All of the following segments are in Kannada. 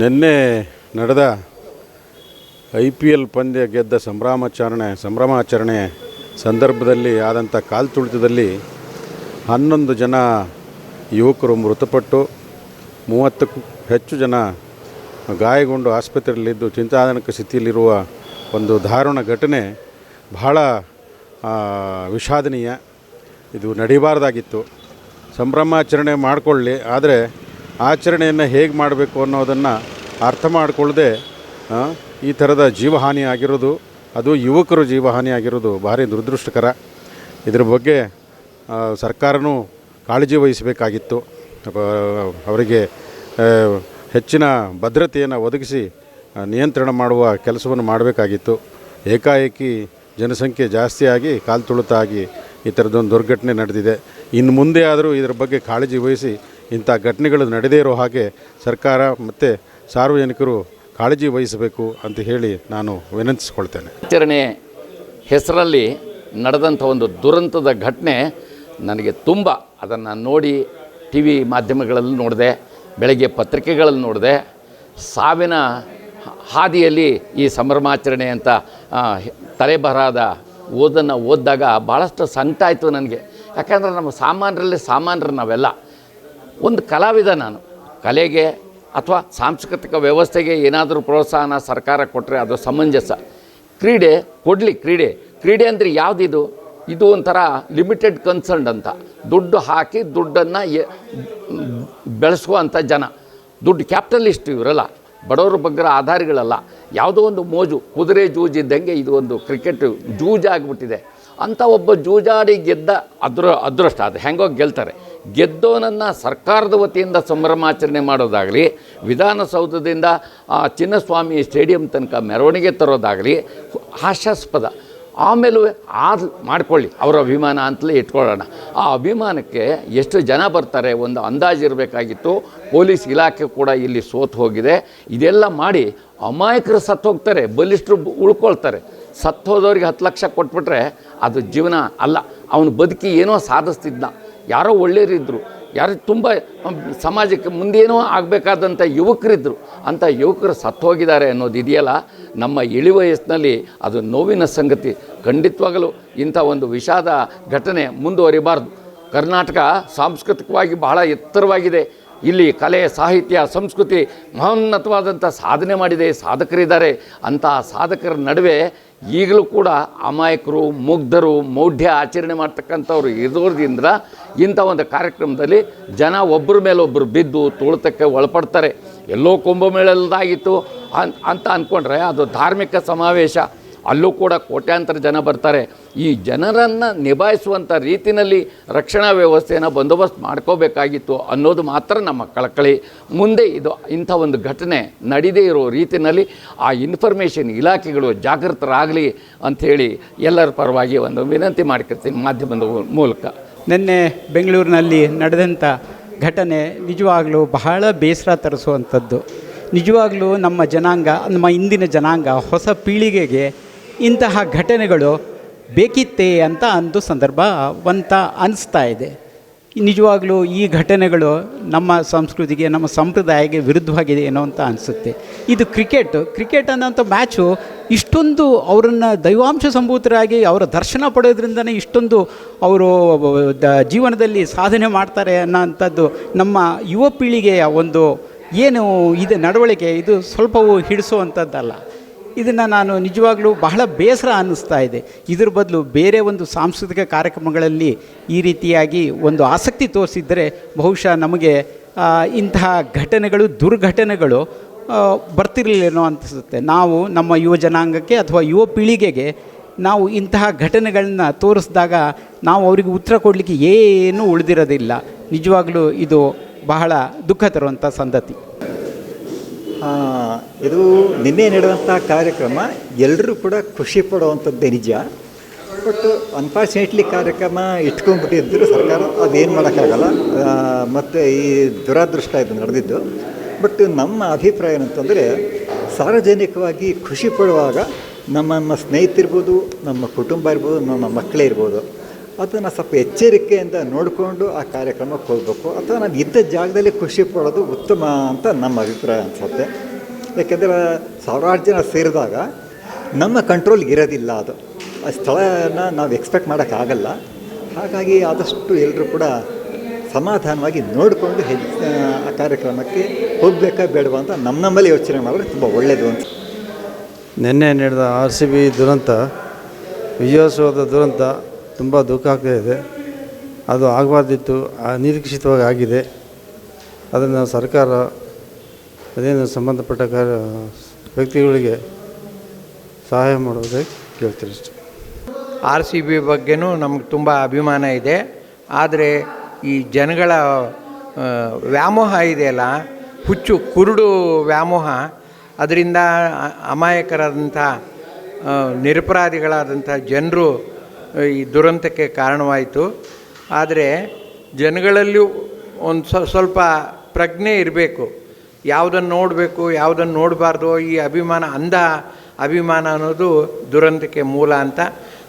ನಿನ್ನೆ ನಡೆದ ಐ ಪಿ ಎಲ್ ಪಂದ್ಯ ಗೆದ್ದ ಸಂಭ್ರಮಾಚರಣೆ ಸಂಭ್ರಮಾಚರಣೆ ಸಂದರ್ಭದಲ್ಲಿ ಆದಂಥ ಕಾಲ್ತುಳಿತದಲ್ಲಿ ಹನ್ನೊಂದು ಜನ ಯುವಕರು ಮೃತಪಟ್ಟು, ಮೂವತ್ತಕ್ಕೂ ಹೆಚ್ಚು ಜನ ಗಾಯಗೊಂಡು ಆಸ್ಪತ್ರೆಯಲ್ಲಿದ್ದು, ಚಿಂತಾಜನಕ ಸ್ಥಿತಿಯಲ್ಲಿರುವ ಒಂದು ದಾರುಣ ಘಟನೆ ಬಹಳ ವಿಷಾದನೀಯ. ಇದು ನಡೀಬಾರ್ದಾಗಿತ್ತು. ಸಂಭ್ರಮಾಚರಣೆ ಮಾಡಿಕೊಳ್ಳಿ, ಆದರೆ ಆಚರಣೆಯನ್ನು ಹೇಗೆ ಮಾಡಬೇಕು ಅನ್ನೋದನ್ನು ಅರ್ಥ ಮಾಡಿಕೊಳ್ಳದೆ ಈ ಥರದ ಜೀವಹಾನಿ ಆಗಿರೋದು, ಅದು ಯುವಕರು ಜೀವಹಾನಿ ಆಗಿರೋದು ಭಾರಿ ದುರದೃಷ್ಟಕರ. ಇದ್ರ ಬಗ್ಗೆ ಸರ್ಕಾರನೂ ಕಾಳಜಿ ವಹಿಸಬೇಕಾಗಿತ್ತು. ಅವರಿಗೆ ಹೆಚ್ಚಿನ ಭದ್ರತೆಯನ್ನು ಒದಗಿಸಿ ನಿಯಂತ್ರಣ ಮಾಡುವ ಕೆಲಸವನ್ನು ಮಾಡಬೇಕಾಗಿತ್ತು. ಏಕಾಏಕಿ ಜನಸಂಖ್ಯೆ ಜಾಸ್ತಿಯಾಗಿ ಕಾಲು ಆಗಿ ಈ ಥರದ್ದೊಂದು ದುರ್ಘಟನೆ ನಡೆದಿದೆ. ಇನ್ನು ಮುಂದೆ ಆದರೂ ಇದರ ಬಗ್ಗೆ ಕಾಳಜಿ ವಹಿಸಿ ಇಂಥ ಘಟನೆಗಳು ನಡೆದೇ ಇರೋ ಹಾಗೆ ಸರ್ಕಾರ ಮತ್ತು ಸಾರ್ವಜನಿಕರು ಕಾಳಜಿ ವಹಿಸಬೇಕು ಅಂತ ಹೇಳಿ ನಾನು ವಿನಂತಿಸಿಕೊಳ್ತೇನೆ. ಆಚರಣೆ ಹೆಸರಲ್ಲಿ ನಡೆದಂಥ ಒಂದು ದುರಂತದ ಘಟನೆ ನನಗೆ ತುಂಬ ಅದನ್ನು ನೋಡಿ ಟಿ ವಿ ಮಾಧ್ಯಮಗಳಲ್ಲಿ ನೋಡಿದೆ, ಬೆಳಗ್ಗೆ ಪತ್ರಿಕೆಗಳಲ್ಲಿ ನೋಡಿದೆ. ಸಾವಿನ ಹಾದಿಯಲ್ಲಿ ಈ ಸಂಭ್ರಮಾಚರಣೆ ಅಂತ ತಲೆಬರಹದ ಓದನ್ನು ಓದಿದಾಗ ಭಾಳಷ್ಟು ಸಂಕಟ ಆಯಿತು ನನಗೆ. ಯಾಕಂದರೆ ನಮ್ಮ ಸಾಮಾನ್ಯರಲ್ಲಿ ಸಾಮಾನ್ಯರು ನಾವೆಲ್ಲ. ಒಂದು ಕಲಾವಿದ ನಾನು. ಕಲೆಗೆ ಅಥವಾ ಸಾಂಸ್ಕೃತಿಕ ವ್ಯವಸ್ಥೆಗೆ ಏನಾದರೂ ಪ್ರೋತ್ಸಾಹನ ಸರ್ಕಾರ ಕೊಟ್ಟರೆ ಅದು ಸಮಂಜಸ. ಕ್ರೀಡೆ, ಕೊಡಲಿ ಕ್ರೀಡೆ. ಕ್ರೀಡೆ ಅಂದರೆ ಯಾವುದಿದು? ಇದು ಒಂಥರ ಲಿಮಿಟೆಡ್ ಕನ್ಸರ್ನ್ ಅಂತ. ದುಡ್ಡು ಹಾಕಿ ದುಡ್ಡನ್ನು ಬೆಳೆಸುವಂಥ ಜನ. ದುಡ್ಡು ಕ್ಯಾಪಿಟಲಿಸ್ಟ್ ಇವರಲ್ಲ. ಬಡವರ ಬಗ್ಗೆ ಆಧಾರಿಗಳಲ್ಲ. ಯಾವುದೋ ಒಂದು ಮೋಜು, ಕುದುರೆ ಜೂಜಿದ್ದಂಗೆ ಇದು ಒಂದು ಕ್ರಿಕೆಟ್ ಜೂಜಾಗ್ಬಿಟ್ಟಿದೆ. ಅಂಥ ಒಬ್ಬ ಜೂಜಾಡಿ ಗೆದ್ದ ಅದ್ರ, ಅದೃಷ್ಟ. ಅದು ಹೆಂಗೋ ಗೆಲ್ತಾರೆ. ಗೆದ್ದವನನ್ನು ಸರ್ಕಾರದ ವತಿಯಿಂದ ಸಂಭ್ರಮಾಚರಣೆ ಮಾಡೋದಾಗಲಿ, ವಿಧಾನಸೌಧದಿಂದ ಆ ಚಿನ್ನಸ್ವಾಮಿ ಸ್ಟೇಡಿಯಂ ತನಕ ಮೆರವಣಿಗೆ ತರೋದಾಗಲಿ, ಹಾಸ್ಯಾಸ್ಪದ. ಆಮೇಲೂ ಆದ ಮಾಡ್ಕೊಳ್ಳಿ, ಅವರ ಅಭಿಮಾನ ಅಂತಲೇ ಇಟ್ಕೊಳ್ಳೋಣ. ಆ ಅಭಿಮಾನಕ್ಕೆ ಎಷ್ಟು ಜನ ಬರ್ತಾರೆ, ಒಂದು ಅಂದಾಜು ಇರಬೇಕಾಗಿತ್ತು. ಪೊಲೀಸ್ ಇಲಾಖೆ ಕೂಡ ಇಲ್ಲಿ ಸೋತು ಹೋಗಿದೆ. ಇದೆಲ್ಲ ಮಾಡಿ ಅಮಾಯಕರು ಸತ್ತು ಹೋಗ್ತಾರೆ, ಬಲಿಷ್ಠರು ಉಳ್ಕೊಳ್ತಾರೆ. ಸತ್ತು ಹೋದವ್ರಿಗೆ ಹತ್ತು ಲಕ್ಷ ಕೊಟ್ಬಿಟ್ರೆ ಅದು ಜೀವನ ಅಲ್ಲ. ಅವನು ಬದುಕಿ ಏನೋ ಸಾಧಿಸ್ತಿದ್ದ. ಯಾರೋ ಒಳ್ಳೆಯರಿದ್ದರು ಯಾರು ತುಂಬ ಸಮಾಜಕ್ಕೆ ಮುಂದೇನೋ ಆಗಬೇಕಾದಂಥ ಯುವಕರಿದ್ದರು ಅಂಥ ಯುವಕರು ಸತ್ತು ಹೋಗಿದ್ದಾರೆ ಅನ್ನೋದು ಇದೆಯಲ್ಲ? ನಮ್ಮ ಇಳಿ ವಯಸ್ಸಿನಲ್ಲಿ ಅದು ನೋವಿನ ಸಂಗತಿ. ಖಂಡಿತವಾಗಲೂ ಇಂಥ ಒಂದು ವಿಷಾದ ಘಟನೆ ಮುಂದುವರಿಬಾರ್ದು. ಕರ್ನಾಟಕ ಸಾಂಸ್ಕೃತಿಕವಾಗಿ ಬಹಳ ಎತ್ತರವಾಗಿದೆ. ಇಲ್ಲಿ ಕಲೆ, ಸಾಹಿತ್ಯ, ಸಂಸ್ಕೃತಿ ಮಹೋನ್ನತವಾದಂಥ ಸಾಧನೆ ಮಾಡಿದೆ, ಸಾಧಕರಿದ್ದಾರೆ. ಅಂತಹ ಸಾಧಕರ ನಡುವೆ ಈಗಲೂ ಕೂಡ ಅಮಾಯಕರು, ಮುಗ್ಧರು, ಮೌಢ್ಯ ಆಚರಣೆ ಮಾಡ್ತಕ್ಕಂಥವ್ರು ಇರೋದ್ರಿಂದ ಇಂಥ ಒಂದು ಕಾರ್ಯಕ್ರಮದಲ್ಲಿ ಜನ ಒಬ್ಬರ ಮೇಲೊಬ್ಬರು ಬಿದ್ದು ತುಳಿತಕ್ಕೆ ಒಳಪಡ್ತಾರೆ. ಎಲ್ಲೋ ಕುಂಭಮೇಳದಾಗಿತ್ತು ಅಂತ ಅಂದ್ಕೊಂಡ್ರೆ ಅದು ಧಾರ್ಮಿಕ ಸಮಾವೇಶ. ಅಲ್ಲೂ ಕೂಡ ಕೋಟ್ಯಾಂತರ ಜನ ಬರ್ತಾರೆ. ಈ ಜನರನ್ನು ನಿಭಾಯಿಸುವಂಥ ರೀತಿಯಲ್ಲಿ ರಕ್ಷಣಾ ವ್ಯವಸ್ಥೆಯನ್ನು ಬಂದೋಬಸ್ತ್ ಮಾಡ್ಕೋಬೇಕಾಗಿತ್ತು ಅನ್ನೋದು ಮಾತ್ರ ನಮ್ಮ ಕಳಕಳಿ. ಮುಂದೆ ಇದು ಇಂಥ ಒಂದು ಘಟನೆ ನಡೀದೇ ಇರೋ ರೀತಿಯಲ್ಲಿ ಆ ಇನ್ಫಾರ್ಮೇಷನ್ ಇಲಾಖೆಗಳು ಜಾಗೃತರಾಗಲಿ ಅಂಥೇಳಿ ಎಲ್ಲರ ಪರವಾಗಿ ಒಂದು ವಿನಂತಿ ಮಾಡ್ಕೊಳ್ತೀನಿ ಮಾಧ್ಯಮದ ಮೂಲಕ. ನಿನ್ನೆ ಬೆಂಗಳೂರಿನಲ್ಲಿ ನಡೆದಂಥ ಘಟನೆ ನಿಜವಾಗಲೂ ಬಹಳ ಬೇಸರ ತರಿಸುವಂಥದ್ದು. ನಿಜವಾಗಲೂ ನಮ್ಮ ಜನಾಂಗ, ನಮ್ಮ ಇಂದಿನ ಜನಾಂಗ ಹೊಸ ಪೀಳಿಗೆಗೆ ಇಂತಹ ಘಟನೆಗಳು ಬೇಕಿತ್ತೇ ಅಂತ ಅಂದು ಸಂದರ್ಭ ಅಂತ ಅನಿಸ್ತಾ ಇದೆ. ನಿಜವಾಗಲೂ ಈ ಘಟನೆಗಳು ನಮ್ಮ ಸಂಸ್ಕೃತಿಗೆ, ನಮ್ಮ ಸಂಪ್ರದಾಯಕ್ಕೆ ವಿರುದ್ಧವಾಗಿದೆ ಏನೋ ಅಂತ ಅನಿಸುತ್ತೆ. ಇದು ಕ್ರಿಕೆಟ್. ಕ್ರಿಕೆಟ್ ಅನ್ನೋಂಥ ಮ್ಯಾಚು ಇಷ್ಟೊಂದು ಅವರನ್ನು ದೈವಾಂಶ ಸಂಭೂತರಾಗಿ ಅವರ ದರ್ಶನ ಪಡೆಯೋದ್ರಿಂದನೇ ಇಷ್ಟೊಂದು ಅವರು ದ ಜೀವನದಲ್ಲಿ ಸಾಧನೆ ಮಾಡ್ತಾರೆ ಅನ್ನೋಂಥದ್ದು ನಮ್ಮ ಯುವ ಪೀಳಿಗೆಯ ಒಂದು ಏನು ಇದು ನಡವಳಿಕೆ, ಇದು ಸ್ವಲ್ಪವೂ ಹಿಡಿಸುವಂಥದ್ದಲ್ಲ. ಇದನ್ನು ನಾನು ನಿಜವಾಗ್ಲೂ ಬಹಳ ಬೇಸರ ಅನ್ನಿಸ್ತಾ ಇದೆ. ಇದ್ರ ಬದಲು ಬೇರೆ ಒಂದು ಸಾಂಸ್ಕೃತಿಕ ಕಾರ್ಯಕ್ರಮಗಳಲ್ಲಿ ಈ ರೀತಿಯಾಗಿ ಒಂದು ಆಸಕ್ತಿ ತೋರಿಸಿದ್ದರೆ ಬಹುಶಃ ನಮಗೆ ಇಂತಹ ಘಟನೆಗಳು ದುರ್ಘಟನೆಗಳು ಬರ್ತಿರಲಿಲ್ಲೇನೋ ಅನಿಸುತ್ತೆ. ನಾವು ನಮ್ಮ ಯುವ ಜನಾಂಗಕ್ಕೆ ಅಥವಾ ಯುವ ಪೀಳಿಗೆಗೆ ನಾವು ಇಂತಹ ಘಟನೆಗಳನ್ನ ತೋರಿಸಿದಾಗ ನಾವು ಅವರಿಗೆ ಉತ್ತರ ಕೊಡಲಿಕ್ಕೆ ಏನೂ ಉಳಿದಿರೋದಿಲ್ಲ. ನಿಜವಾಗ್ಲೂ ಇದು ಬಹಳ ದುಃಖ ತರುವಂಥ ಸಂಗತಿ. ಆ, ಇದು ನಿನ್ನೆ ನಡೆದಂಥ ಕಾರ್ಯಕ್ರಮ ಎಲ್ಲರೂ ಕೂಡ ಖುಷಿ ಪಡುವಂಥದ್ದೇ ನಿಜ? ಬಟ್ ಅನ್ಫಾರ್ಚುನೇಟ್ಲಿ ಕಾರ್ಯಕ್ರಮ ಇಟ್ಕೊಂಡ್ಬಿಟ್ಟಿದ್ರು ಸರ್ಕಾರ, ಅದೇನು ಮಾಡೋಕ್ಕಾಗಲ್ಲ. ಮತ್ತು ಈ ದುರಾದೃಷ್ಟ ಇದು ನಡೆದಿದ್ದು. ಬಟ್ ನಮ್ಮ ಅಭಿಪ್ರಾಯ ಏನಂತಂದರೆ, ಸಾರ್ವಜನಿಕವಾಗಿ ಖುಷಿ ಪಡುವಾಗ ನಮ್ಮ ನಮ್ಮ ಸ್ನೇಹಿತರಿರ್ಬೋದು, ನಮ್ಮ ಕುಟುಂಬ ಇರ್ಬೋದು, ನಮ್ಮ ಮಕ್ಕಳೇ ಇರ್ಬೋದು. ಅದನ್ನು ಸ್ವಲ್ಪ ಎಚ್ಚರಿಕೆಯಿಂದ ನೋಡಿಕೊಂಡು ಆ ಕಾರ್ಯಕ್ರಮಕ್ಕೆ ಹೋಗಬೇಕು. ಅಥವಾ ನಾನು ಇದ್ದ ಜಾಗದಲ್ಲಿ ಖುಷಿ ಪಡೋದು ಉತ್ತಮ ಅಂತ ನಮ್ಮ ಅಭಿಪ್ರಾಯ ಅನಿಸುತ್ತೆ. ಯಾಕೆಂದರೆ ಸಾವಿರಾರು ಜನ ಸೇರಿದಾಗ ನಮ್ಮ ಕಂಟ್ರೋಲ್ ಇರೋದಿಲ್ಲ ಅದು. ಆ ಸ್ಥಳನ ನಾವು ಎಕ್ಸ್ಪೆಕ್ಟ್ ಮಾಡೋಕ್ಕಾಗಲ್ಲ ಹಾಗಾಗಿ ಆದಷ್ಟು ಎಲ್ಲರೂ ಕೂಡ ಸಮಾಧಾನವಾಗಿ ನೋಡಿಕೊಂಡು ಹೆಜ್ಜೆ ಆ ಕಾರ್ಯಕ್ರಮಕ್ಕೆ ಹೋಗಬೇಕಾ ಬೇಡವಾ ಅಂತ ನಮ್ಮ ನಮ್ಮಲ್ಲಿ ಯೋಚನೆ ಮಾಡಿದ್ರೆ ತುಂಬ ಒಳ್ಳೆಯದು ಅಂತ. ನಿನ್ನೆ ನಡೆದ ಆರ್ ಸಿ ಬಿ ದುರಂತ, ವಿಜಯೋತ್ಸವದ ದುರಂತ ತುಂಬ ದುಃಖ ಆಗ್ತಾ ಇದೆ. ಅದು ಆಗಬಾರ್ದಿತ್ತು ಅನಿರೀಕ್ಷಿತವಾಗಿ ಆಗಿದೆ. ಅದನ್ನು ಸರ್ಕಾರ, ಅದೇನು ಸಂಬಂಧಪಟ್ಟ ವ್ಯಕ್ತಿಗಳಿಗೆ ಸಹಾಯ ಮಾಡೋದಾಗಿ ಕೇಳ್ತೀರಿ ಅಷ್ಟೆ. ಆರ್ ಸಿ ಬಿ ಬಗ್ಗೆನೂ ನಮ್ಗೆ ತುಂಬ ಅಭಿಮಾನ ಇದೆ. ಆದರೆ ಈ ಜನಗಳ ವ್ಯಾಮೋಹ ಇದೆಯಲ್ಲ, ಹುಚ್ಚು, ಕುರುಡು ವ್ಯಾಮೋಹ, ಅದರಿಂದ ಅಮಾಯಕರಾದಂಥ ನಿರಪರಾಧಿಗಳಾದಂಥ ಜನರು ಈ ದುರಂತಕ್ಕೆ ಕಾರಣವಾಯಿತು. ಆದರೆ ಜನಗಳಲ್ಲಿಯೂ ಒಂದು ಸ್ವ- ಸ್ವಲ್ಪ ಪ್ರಜ್ಞೆ ಇರಬೇಕು. ಯಾವುದನ್ನು ನೋಡಬೇಕು ಯಾವುದನ್ನು ನೋಡಬಾರ್ದು, ಈ ಅಭಿಮಾನ ಅಂದ ಅಭಿಮಾನ ಅನ್ನೋದು ದುರಂತಕ್ಕೆ ಮೂಲ ಅಂತ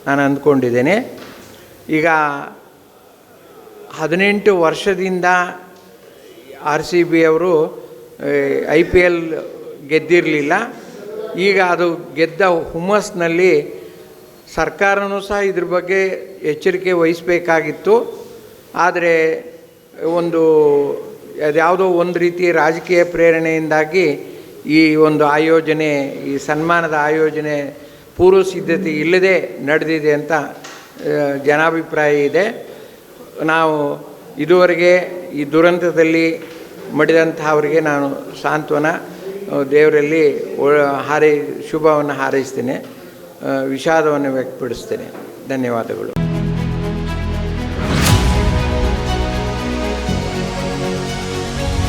ನಾನು ಅಂದ್ಕೊಂಡಿದ್ದೇನೆ. ಈಗ ಹದಿನೆಂಟು ವರ್ಷದಿಂದ ಆರ್ ಸಿ ಬಿ ಅವರು ಐ ಪಿ ಎಲ್ ಗೆದ್ದಿರಲಿಲ್ಲ. ಈಗ ಅದು ಗೆದ್ದ ಹುಮ್ಮಸ್ನಲ್ಲಿ ಸರ್ಕಾರನೂ ಸಹ ಇದ್ರ ಬಗ್ಗೆ ಎಚ್ಚರಿಕೆ ವಹಿಸಬೇಕಾಗಿತ್ತು. ಆದರೆ ಒಂದು ಅದ್ಯಾವುದೋ ಒಂದು ರೀತಿ ರಾಜಕೀಯ ಪ್ರೇರಣೆಯಿಂದಾಗಿ ಈ ಒಂದು ಆಯೋಜನೆ, ಈ ಸನ್ಮಾನದ ಆಯೋಜನೆ ಪೂರ್ವ ಸಿದ್ಧತೆ ಇಲ್ಲದೆ ನಡೆದಿದೆ ಅಂತ ಜನಾಭಿಪ್ರಾಯ ಇದೆ. ನಾವು ಇದುವರೆಗೆ ಈ ದುರಂತದಲ್ಲಿ ಮಡಿದಂತಹವರಿಗೆ ನಾನು ಸಾಂತ್ವನ ದೇವರಲ್ಲಿ ಹಾರೈ, ಶುಭವನ್ನು ಹಾರೈಸ್ತೇನೆ. ವಿಷಾದವನ್ನು ವ್ಯಕ್ತಪಡಿಸ್ತೇನೆ. ಧನ್ಯವಾದಗಳು.